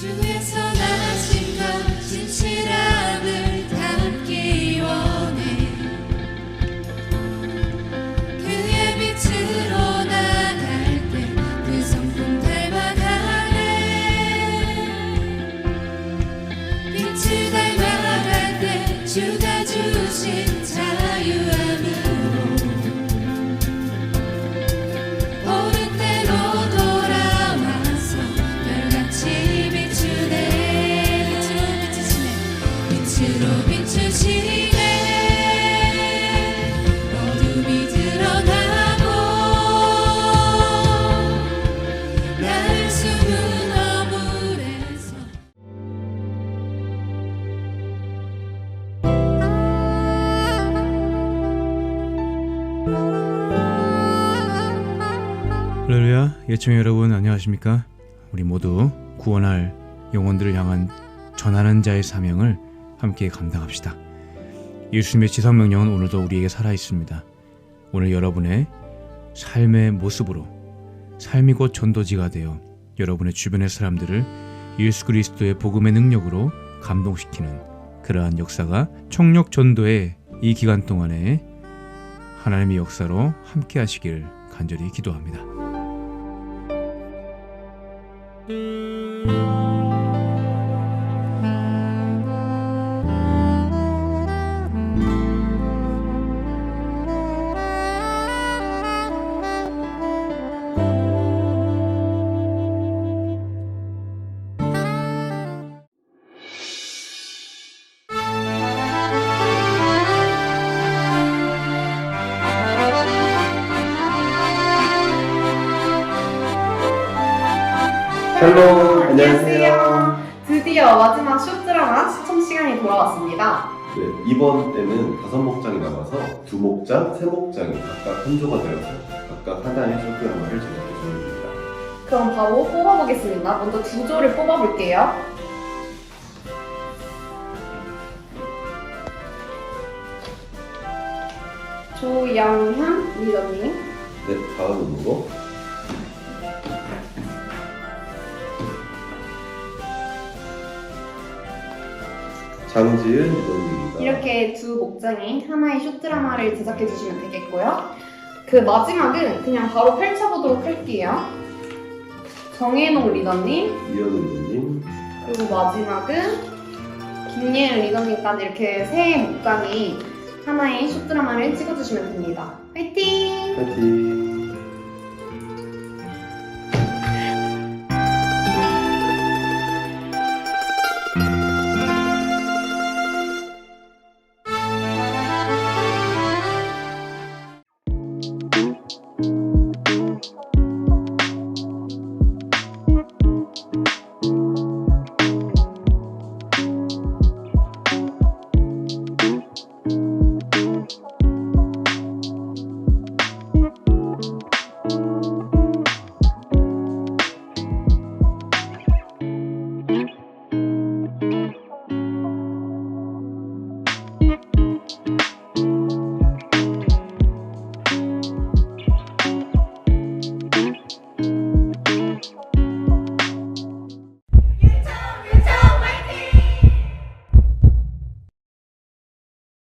to its 할렐루야 예청 여러분 안녕하십니까? 우리 모두 구원할 영혼들을 향한 전하는 자의 사명을 함께 감당합시다. 예수님의 지상명령은 오늘도 우리에게 살아있습니다. 오늘 여러분의 삶의 모습으로 삶이 곧 전도지가 되어 여러분의 주변의 사람들을 예수 그리스도의 복음의 능력으로 감동시키는 그러한 역사가 총력 전도의 이 기간 동안에 하나님의 역사로 함께 하시길 간절히 기도합니다. Música 헬로 안녕하세요. 드디어 마지막 쇼 드라마 시청 시간이 돌아왔습니다. 네, 이번 때는 다섯 목장이 남아서 두 목장, 세 목장이 각각 한 조가 되어서 각각 하나의 쇼드라마를 제작해 줍니다. 그럼 바로 뽑아보겠습니다. 먼저 두 조를 뽑아볼게요. 조영현 리더님, 네, 다음으로 장지은 리더입니다. 이렇게 두 목장이 하나의 쇼 드라마를 제작해 주시면 되겠고요. 그 마지막은 그냥 바로 펼쳐보도록 할게요. 정혜동 리더님, 이현우 리더님, 그리고 마지막은 김예은 리더님까지 이렇게 세 목장이 하나의 쇼 드라마를 찍어주시면 됩니다. 화이팅! 파이팅!